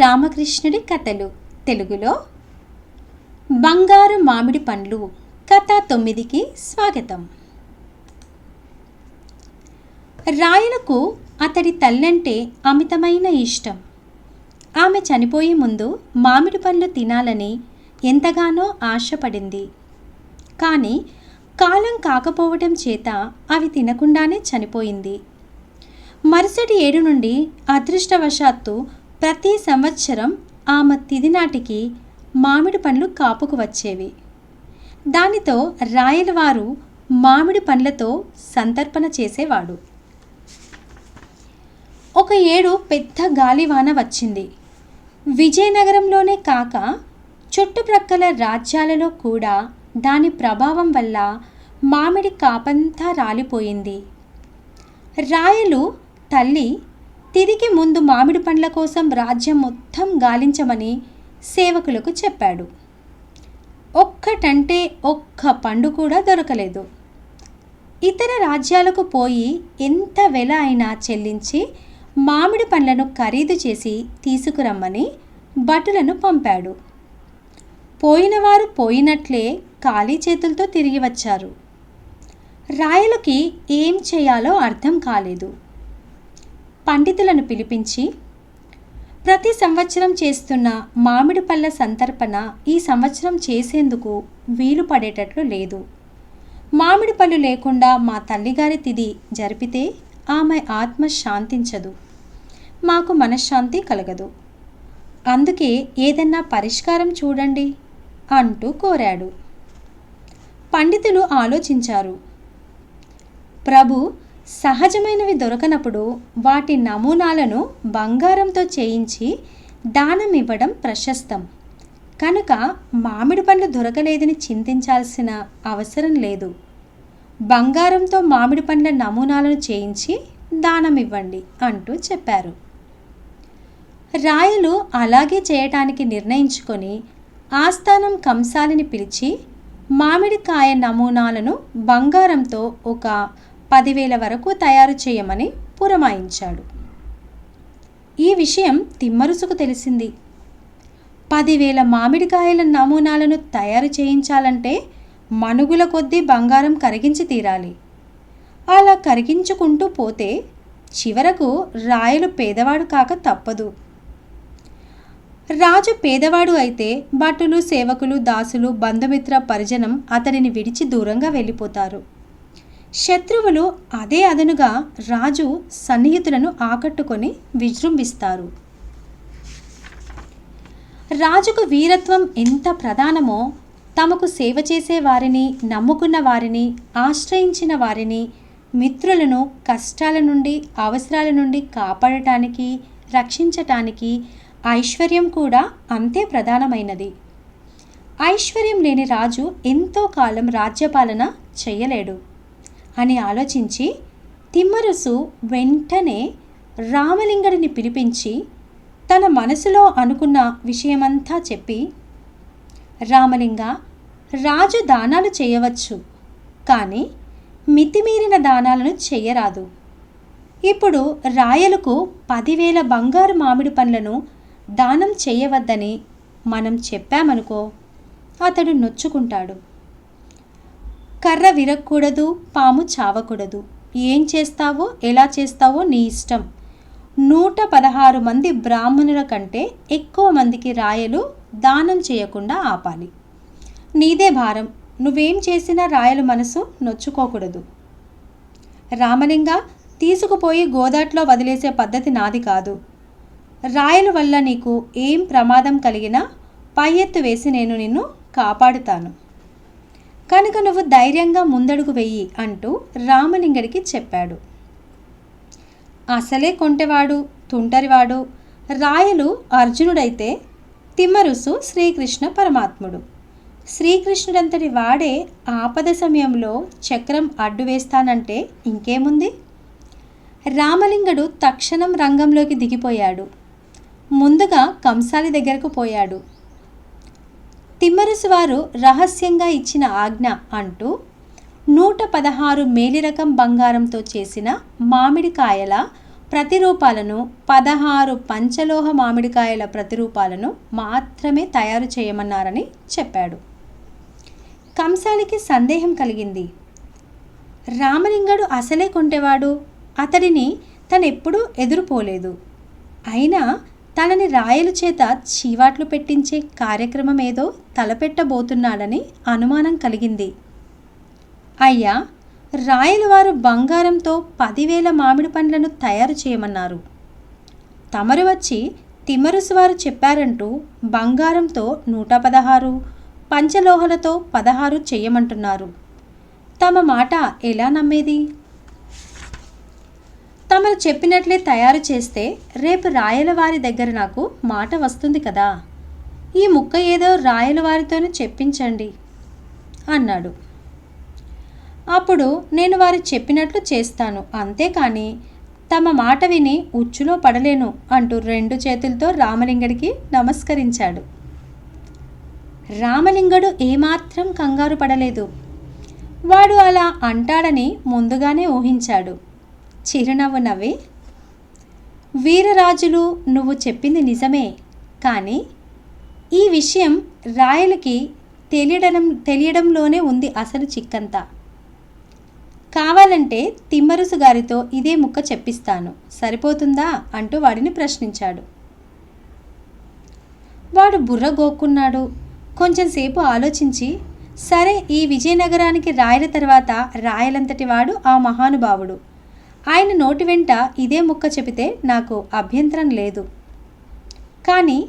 రామకృష్ణుడి కథలు. తెలుగులో బంగారు మామిడి పండ్లు. కథ తొమ్మిదికి స్వాగతం. రాయలకు అతడి తల్లంటే అమితమైన ఇష్టం. ఆమె చనిపోయే ముందు మామిడి పండ్లు తినాలని ఎంతగానో ఆశపడింది. కానీ కాలం కాకపోవటం చేత అవి తినకుండానే చనిపోయింది. మరుసటి ఏడు నుండి అదృష్టవశాత్తు ప్రతి సంవత్సరం ఆమె తిది నాటికి మామిడి పండ్లు కాపుకు వచ్చేవి. దానితో రాయలవారు మామిడి పండ్లతో సంతర్పణ చేసేవాడు. ఒక ఏడు పెద్ద గాలివాన వచ్చింది. విజయనగరంలోనే కాక చుట్టుప్రక్కల రాజ్యాలలో కూడా దాని ప్రభావం వల్ల మామిడి కాపంతా రాలిపోయింది. రాయలు తల్లి తిరిగి ముందు మామిడి పండ్ల కోసం రాజ్యం మొత్తం గాలించమని సేవకులకు చెప్పాడు. ఒక్కటంటే ఒక్క పండు కూడా దొరకలేదు. ఇతర రాజ్యాలకు పోయి ఎంత వెల అయినా చెల్లించి మామిడి పండ్లను ఖరీదు చేసి తీసుకురమ్మని భటులను పంపాడు. పోయినవారు పోయినట్లే ఖాళీ చేతులతో తిరిగి వచ్చారు. రాయలకి ఏం చేయాలో అర్థం కాలేదు. పండితులను పిలిపించి ప్రతి సంవత్సరం చేస్తున్న మామిడి పళ్ళ సంతర్పణ ఈ సంవత్సరం చేసేందుకు వీలు పడేటట్లు లేదు. మామిడి పళ్ళు లేకుండా మా తల్లిగారి తిది జరిపితే ఆమె ఆత్మ శాంతించదు. మాకు మనశ్శాంతి కలగదు. అందుకే ఏదన్నా పరిష్కారం చూడండి అంటూ కోరాడు. పండితులు ఆలోచించారు. ప్రభు సహజమైనవి దొరకనప్పుడు వాటి నమూనాలను బంగారంతో చేయించి దానం ఇవ్వడం ప్రశస్తం. కనుక మామిడి పండ్లు దొరకలేదని చింతించాల్సిన అవసరం లేదు. బంగారంతో మామిడి పండ్ల నమూనాలను చేయించి దానం ఇవ్వండి అంటూ చెప్పారు. రాయలు అలాగే చేయటానికి నిర్ణయించుకొని ఆస్థానం కంసాలిని పిలిచి మామిడికాయ నమూనాలను బంగారంతో ఒక పదివేల వరకు తయారు చేయమని పురమాయించాడు. ఈ విషయం తిమ్మరుసుకు తెలిసింది. పదివేల మామిడికాయల నమూనాలను తయారు చేయించాలంటే మనుగుల కొద్దీ బంగారం కరిగించి తీరాలి. అలా కరిగించుకుంటూ పోతే చివరకు రాయలు పేదవాడు కాక తప్పదు. రాజు పేదవాడు అయితే భటులు సేవకులు దాసులు బంధుమిత్ర పరిజనం అతనిని విడిచి దూరంగా వెళ్ళిపోతారు. శత్రువులు అదే అదనుగా రాజు సన్నిహితులను ఆకట్టుకొని విజృంభిస్తారు. రాజుకు వీరత్వం ఎంత ప్రధానమో తమకు సేవ చేసే వారిని నమ్ముకున్న వారిని ఆశ్రయించిన వారిని మిత్రులను కష్టాల నుండి అవసరాల నుండి కాపాడటానికి రక్షించటానికి ఐశ్వర్యం కూడా అంతే ప్రధానమైనది. ఐశ్వర్యం లేని రాజు ఎంతో కాలం రాజ్యపాలన చేయలేడు. అని ఆలోచించి తిమ్మరుసు వెంటనే రామలింగడిని పిలిపించి తన మనసులో అనుకున్న విషయమంతా చెప్పి రామలింగ రాజు దానాలు చేయవచ్చు కానీ మితిమీరిన దానాలను చేయరాదు ఇప్పుడు రాయలకు పదివేల బంగారు మామిడి పండ్లను దానం చేయవద్దని మనం చెప్పామనుకో అతడు నొచ్చుకుంటాడు. కర్ర విరక్కూడదు పాము చావకూడదు. ఏం చేస్తావో ఎలా చేస్తావో నీ ఇష్టం. నూట పదహారు మంది బ్రాహ్మణుల కంటే ఎక్కువ మందికి రాయలు దానం చేయకుండా ఆపాలి. నీదే భారం. నువ్వేం చేసినా రాయలు మనసు నొచ్చుకోకూడదు. రామలింగ తీసుకుపోయి గోదాట్లో వదిలేసే పద్ధతి నాది కాదు. రాయల వల్ల నీకు ఏం ప్రమాదం కలిగినా పై ఎత్తు వేసి నేను నిన్ను కాపాడుతాను. కనుక నువ్వు ధైర్యంగా ముందడుగు వెయ్యి అంటూ రామలింగడికి చెప్పాడు. అసలే కొంటెవాడు తుంటరివాడు రాయలు అర్జునుడైతే తిమ్మరుసు శ్రీకృష్ణ పరమాత్ముడు. శ్రీకృష్ణుడంతటి వాడే ఆపద సమయంలో చక్రం అడ్డు వేస్తానంటే ఇంకేముంది? రామలింగడు తక్షణం రంగంలోకి దిగిపోయాడు. ముందుగా కంసాలి దగ్గరకు పోయాడు. తిమ్మరసువారు రహస్యంగా ఇచ్చిన ఆజ్ఞ అంటూ నూట పదహారు మేలిరకం బంగారంతో చేసిన మామిడికాయల ప్రతిరూపాలను పదహారు పంచలోహ మామిడికాయల ప్రతిరూపాలను మాత్రమే తయారు చేయమన్నారని చెప్పాడు. కంసాలికి సందేహం కలిగింది. రామలింగడు అసలే కొంటేవాడు? అతడిని తనెప్పుడూ ఎదురుపోలేదు. అయినా తనని రాయల చేత చీవాట్లు పెట్టించే కార్యక్రమం ఏదో తలపెట్టబోతున్నాడని అనుమానం కలిగింది. అయ్యా రాయల వారు బంగారంతో పదివేల మామిడి పండ్లను తయారు చేయమన్నారు. తమరు వచ్చి తిమ్మరుసు వారు చెప్పారంటూ బంగారంతో నూట పదహారు పంచలోహలతో పదహారు చెయ్యమంటున్నారు తమ మాట ఎలా నమ్మేది? తమరు చెప్పినట్లే తయారు చేస్తే రేపు రాయలవారి దగ్గర నాకు మాట వస్తుంది కదా. ఈ ముక్క ఏదో రాయలవారితోనే చెప్పించండి అన్నాడు. అప్పుడు నేను వారు చెప్పినట్లు చేస్తాను. అంతేకాని తమ మాట విని ఉచ్చులో పడలేను అంటూ రెండు చేతులతో రామలింగడికి నమస్కరించాడు. రామలింగడు ఏమాత్రం కంగారు పడలేదు. వాడు అలా అంటాడని ముందుగానే ఊహించాడు. చిరునవ్వు నవ్వి వీరరాజులు నువ్వు చెప్పింది నిజమే కానీ ఈ విషయం రాయలకి తెలియడం తెలియడంలోనే ఉంది అసలు చిక్కంతా. కావాలంటే తిమ్మరుసు గారితో ఇదే ముక్క చెప్పిస్తాను. సరిపోతుందా అంటూ వాడిని ప్రశ్నించాడు. వాడు బుర్ర గోక్కున్నాడు. కొంచెంసేపు ఆలోచించి సరే ఈ విజయనగరానికి రాయల తర్వాత రాయలంతటి వాడు ఆ మహానుభావుడు. ఆయన నోటి వెంట ఇదే ముక్క చెబితే నాకు అభ్యంతరం లేదు. కానీ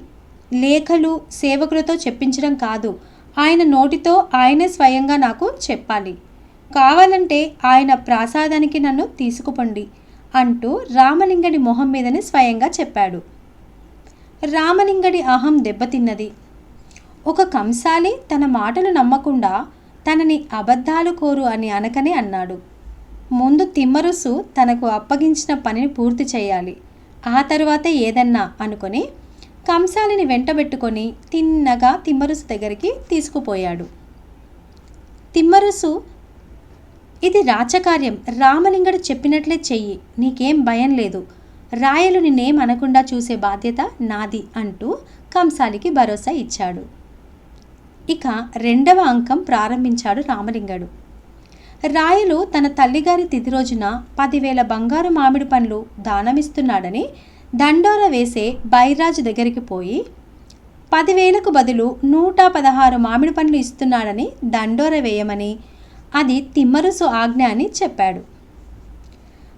లేఖలు సేవకులతో చెప్పించడం కాదు. ఆయన నోటితో ఆయనే స్వయంగా నాకు చెప్పాలి. కావాలంటే ఆయన ప్రాసాదానికి నన్ను తీసుకుపండి అంటూ రామలింగడి మొహం మీదనే స్వయంగా చెప్పాడు. రామలింగడి అహం దెబ్బతిన్నది. ఒక కంసాలి తన మాటలు నమ్మకుండా తనని అబద్ధాలు కోరు అని అనకనే అన్నాడు. ముందు తిమ్మరుసు తనకు అప్పగించిన పనిని పూర్తి చేయాలి. ఆ తరువాత ఏదన్నా అనుకొని కంసాలిని వెంటబెట్టుకొని తిన్నగా తిమ్మరుసు దగ్గరికి తీసుకుపోయాడు. తిమ్మరుసు ఇది రాచకార్యం. రామలింగడు చెప్పినట్లే చెయ్యి. నీకేం భయం లేదు. రాయలు నిన్నేం అనకుండా చూసే బాధ్యత నాది అంటూ కంసాలికి భరోసా ఇచ్చాడు. ఇక రెండవ అంకం ప్రారంభించాడు రామలింగడు. రాయలు తన తల్లిగారి తిథి రోజున పదివేల బంగారు మామిడి పండ్లు దానమిస్తున్నాడని దండోర వేసే బైరాజు దగ్గరికి పోయి పదివేలకు బదులు నూట పదహారు మామిడి పండ్లు ఇస్తున్నాడని దండోర వేయమని అది తిమ్మరుసు ఆజ్ఞ అని చెప్పాడు.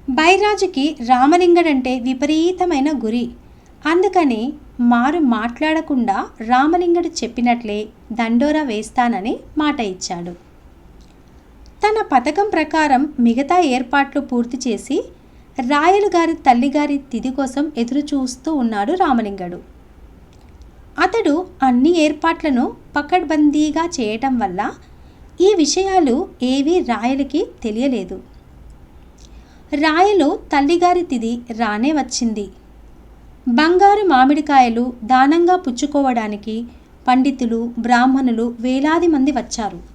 బైరాజుకి రామలింగడంటే విపరీతమైన గురి. అందుకని మారు మాట్లాడకుండా రామలింగడు చెప్పినట్లే దండోరా వేస్తానని మాట ఇచ్చాడు. తన పథకం ప్రకారం మిగతా ఏర్పాట్లు పూర్తి చేసి రాయలు గారి తల్లిగారి తిథి కోసం ఎదురు చూస్తూ ఉన్నాడు రామలింగడు. అతడు అన్ని ఏర్పాట్లను పకడ్బందీగా చేయటం వల్ల ఈ విషయాలు ఏవీ రాయలకి తెలియలేదు. రాయలు తల్లిగారి తిది రానే వచ్చింది. బంగారు మామిడికాయలు దానంగా పుచ్చుకోవడానికి పండితులు బ్రాహ్మణులు వేలాది మంది వచ్చారు.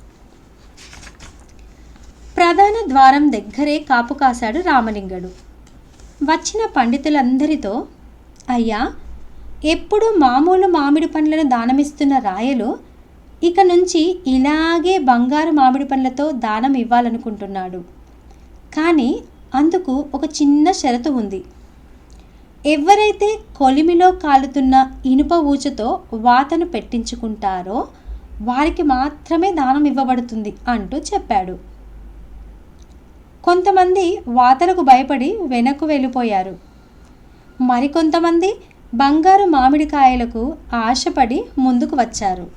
ప్రధాన ద్వారం దగ్గరే కాపు కాశాడు రామలింగడు. వచ్చిన పండితులందరితో అయ్యా ఎప్పుడు మామూలు మామిడి పండ్లను దానమిస్తున్న రాయలు ఇక నుంచి ఇలాగే బంగారు మామిడి పండ్లతో దానం ఇవ్వాలనుకుంటున్నాడు. కానీ అందుకు ఒక చిన్న షరతు ఉంది. ఎవరైతే కొలిమిలో కాలుతున్న ఇనుప ఊచతో వాతను పెట్టించుకుంటారో వారికి మాత్రమే దానం ఇవ్వబడుతుంది అంటూ చెప్పాడు. కొంతమంది వాతలకు భయపడి వెనక్కు వెళ్ళిపోయారు. మరికొంతమంది బంగారు మామిడికాయలకు ఆశపడి ముందుకు వచ్చారు.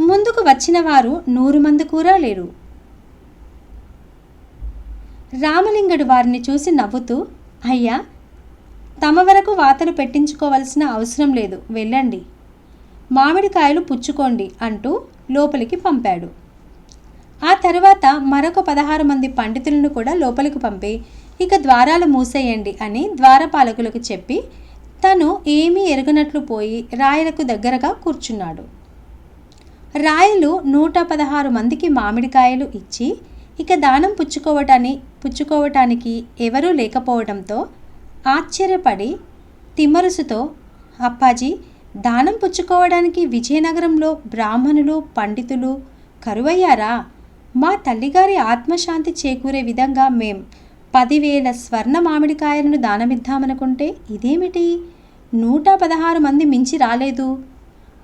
ముందుకు వచ్చిన వారు నూరు మంది కూడా లేరు. రామలింగడు వారిని చూసి నవ్వుతూ అయ్యా తమ వరకు వాతలు పెట్టించుకోవలసిన అవసరం లేదు. వెళ్ళండి. మామిడికాయలు పుచ్చుకోండి అంటూ లోపలికి పంపాడు. ఆ తర్వాత మరొక పదహారు మంది పండితులను కూడా లోపలికి పంపి ఇక ద్వారాలు మూసేయండి అని ద్వారపాలకులకు చెప్పి తను ఏమీ ఎరగనట్లు పోయి రాయలకు దగ్గరగా కూర్చున్నాడు. రాయలు నూట పదహారు మందికి మామిడికాయలు ఇచ్చి ఇక దానం పుచ్చుకోవటాన్ని పుచ్చుకోవటానికి ఎవరూ లేకపోవడంతో ఆశ్చర్యపడి తిమ్మరుసుతో అప్పాజీ దానం పుచ్చుకోవడానికి విజయనగరంలో బ్రాహ్మణులు పండితులు కరువయ్యారా? మా తల్లిగారి ఆత్మశాంతి చేకూరే విధంగా మేం పదివేల స్వర్ణ మామిడికాయలను దానమిద్దామనుకుంటే ఇదేమిటి? నూట పదహారు మంది మించి రాలేదు.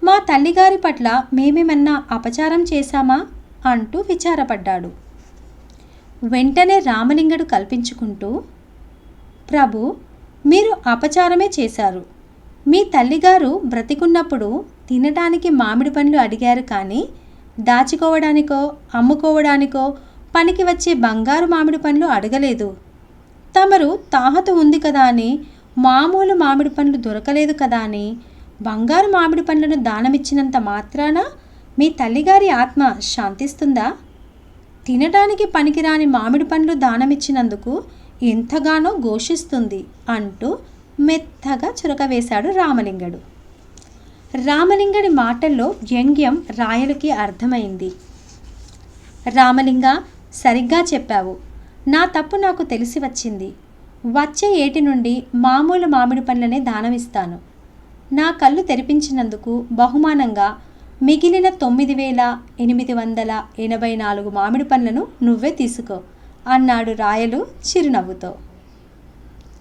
మా తల్లిగారి పట్ల మేమేమన్నా అపచారం చేశామా? అంటూ విచారపడ్డాడు. వెంటనే రామలింగడు కల్పించుకుంటూ ప్రభు మీరు అపచారమే చేశారు. మీ తల్లిగారు బ్రతికున్నప్పుడు తినటానికి మామిడి పండ్లు అడిగారు కానీ దాచుకోవడానికో అమ్ముకోవడానికో పనికి వచ్చే బంగారు మామిడి పండ్లు అడగలేదు. తమరు తాహత ఉంది కదా అని మామూలు మామిడి పండ్లు దొరకలేదు కదా అని బంగారు మామిడి పండ్లను దానమిచ్చినంత మాత్రాన మీ తల్లిగారి ఆత్మ శాంతిస్తుందా? తినడానికి పనికిరాని మామిడి పండ్లు దానమిచ్చినందుకు ఎంతగానో ఘోషిస్తుంది అంటూ మెత్తగా చురకవేశాడు రామలింగడు. రామలింగడి మాటల్లో వ్యంగ్యం రాయలకి అర్థమైంది. రామలింగ సరిగ్గా చెప్పావు. నా తప్పు నాకు తెలిసి వచ్చింది. వచ్చే ఏటి నుండి మామూలు మామిడి పండ్లనే దానమిస్తాను. నా కళ్ళు తెరిపించినందుకు బహుమానంగా మిగిలిన తొమ్మిది వేల ఎనిమిది వందల ఎనభై నాలుగు మామిడి పండ్లను నువ్వే తీసుకో అన్నాడు రాయలు చిరునవ్వుతో.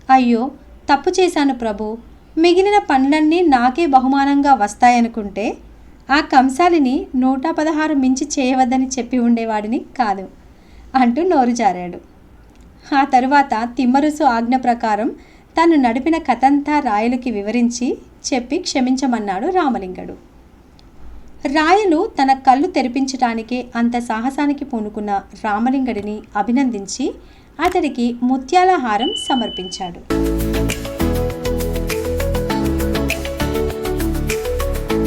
అయ్యో తప్పు చేశాను ప్రభు. మిగిలిన పనులన్నీ నాకే బహుమానంగా వస్తాయనుకుంటే ఆ కంసాలిని నూట పదహారు మించి చేయవద్దని చెప్పి ఉండేవాడిని కాదు అంటూ నోరు జారాడు. ఆ తరువాత తిమ్మరుసు ఆజ్ఞ ప్రకారం తను నడిపిన కథంతా రాయలుకి వివరించి చెప్పి క్షమించమన్నాడు రామలింగడు. రాయలు తన కళ్ళు తెరిపించటానికే అంత సాహసానికి పూనుకున్న రామలింగడిని అభినందించి అతడికి ముత్యాల హారం సమర్పించాడు.